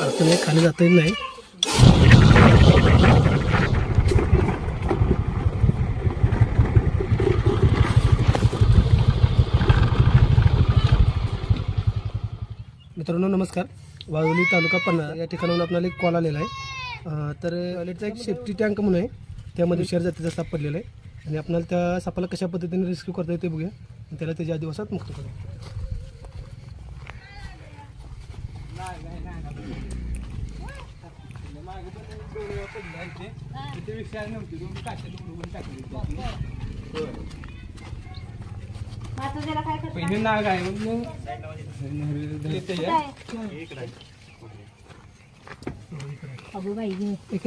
अडचण आहे खाली जाता येत नाही. मित्रांनो नमस्कार. वाळवली तालुका पन्हाळा या ठिकाणाहून आपल्याला एक कॉल आलेला आहे. तर टॉयलेटचा एक सेफ्टी टँक म्हणून आहे. त्यामध्ये शेअर जातीचा साप पडलेला आहे. आणि आपल्याला त्या सापाला कशा पद्धतीने रेस्क्यू करता येते बघूया. आणि त्याला त्याच्या दिवसात मुक्त त्याला काय? पहिले नाग आहे मग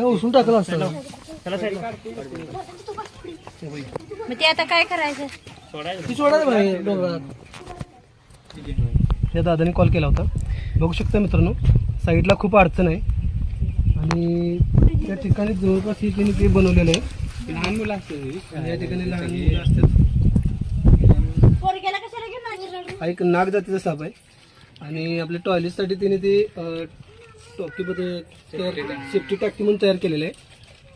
उसून टाकलं असतं. मग ते आता काय करायचं? ती सोडा भाई डोंगरात. या दादाने कॉल केला होता. बघू शकता मित्रांनो साईडला खूप अडचण आहे. आणि त्या ठिकाणी जवळपास हे त्यांनी ते बनवलेलं आहे. लहान मुलं असतात या ठिकाणी लहान मुलं असतात? हा एक नाग जातीचा साप आहे. आणि आपल्या टॉयलेटसाठी त्याने ते टॉकीमध्ये सेफ्टी टाकी. म्हणून तयार केलेलं आहे.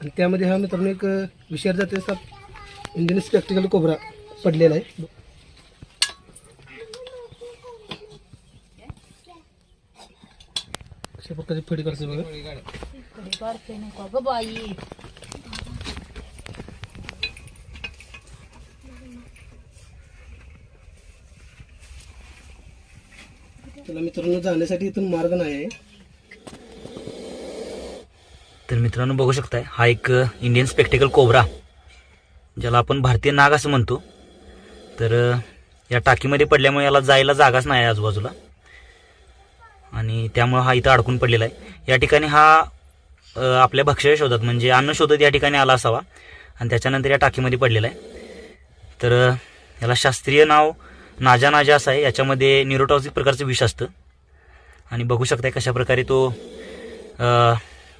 आणि त्यामध्ये हा मित्रांनो एक विषार जातीचा साप इंडियन स्पेक्टिकल कोबरा पडलेला आहे. अशा प्रकारची फडी करते बघा. गं बाई. त्याला मित्रांनो जाण्यासाठी इथून मार्ग नाही आहे. तर मित्रांनो बघू शकताय हा एक इंडियन स्पेक्टिकल कोबरा ज्याला आपण भारतीय नाग असं म्हणतो. तर या टाकीमध्ये पडल्यामुळे याला जायला जागाच नाही आहे आजूबाजूला. आणि त्यामुळं हा इथं अडकून पडलेला आहे. या ठिकाणी हा आपल्या भक्ष्य शोधत. म्हणजे अन्न शोधत या ठिकाणी आला असावा. आणि त्याच्यानंतर या टाकीमध्ये पडलेला आहे. तर याला शास्त्रीय नाव नाजा नाजा असं आहे. याच्यामध्ये न्यूरोटॉक्सिक प्रकारचं विष असतं. आणि बघू शकताय कशा प्रकारे तो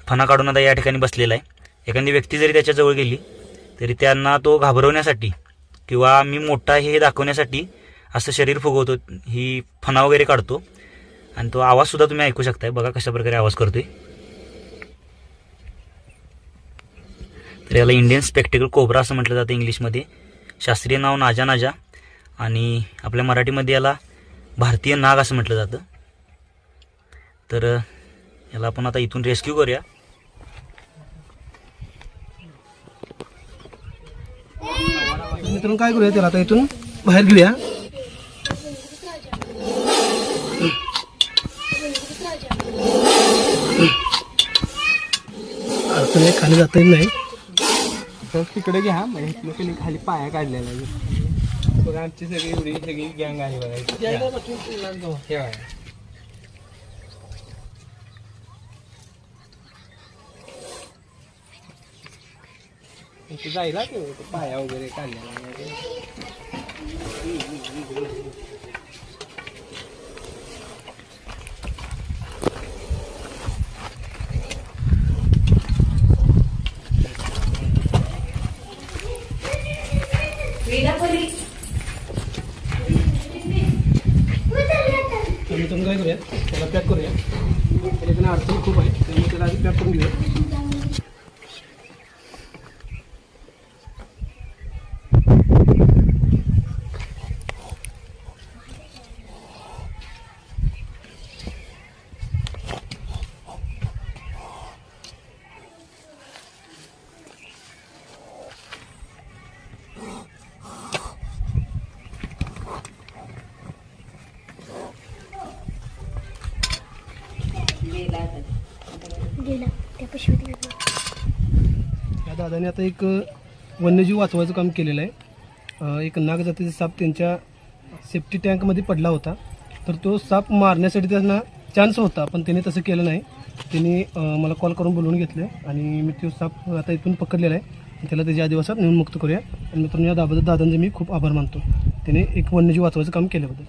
फणा काढून आता या ठिकाणी बसलेला आहे. एखादी व्यक्ती जरी त्याच्याजवळ गेली तरी त्यांना तो घाबरवण्यासाठी किंवा मी मोठा आहे हे दाखवण्यासाठी असं शरीर फुगवतो ही फणा वगैरे काढतो. आणि तो आवाजसुद्धा तुम्ही ऐकू शकताय. बघा कशा प्रकारे आवाज करतोय. तर याला इंडियन स्पेक्टिकल कोबरा असं म्हटलं जातं इंग्लिशमध्ये शास्त्रीय नाव नाजा नाजा. आणि आपल्या मराठीमध्ये याला भारतीय नाग असं म्हटलं जातं. तर याला आपण आता इथून रेस्क्यू करूया. मित्रांनो काय करूया त्याला आता इथून? बाहेर घेऊया. अडचण खाली जाता येईल नाही. तर तिकडे घ्या मग इथनं खाली खाली पाया काढलेला आहे बघा आमची सगळी एवढी सगळी गँग आहे बघा इथे. हे बघा. जायला ते पाया वगैरे काढलेला तुम्ही तर काय करूया? त्याला पॅक करूया. त्याला अडचण खूप आहे त्यामुळे त्याला आधी पॅक करून घेऊया. या दादाने आता एक वन्यजीव वाचवायचं काम केलेलं आहे. एक नाग जातीचा साप त्यांच्या सेफ्टी टँकमध्ये पडला होता. तर तो साप मारण्यासाठी त्यांना चान्स होता पण त्याने तसं केलं नाही. त्यांनी मला कॉल करून बोलवून घेतलं आणि मी तो साप आता इथून पकडलेला आहे. आणि त्याला त्याच्या दिवसात नेऊन मुक्त करूया. आणि मित्रांनो या दाबा दादांचे मी खूप आभार मानतो. त्याने एक वन्यजीव वाचवायचं काम केल्याबद्दल.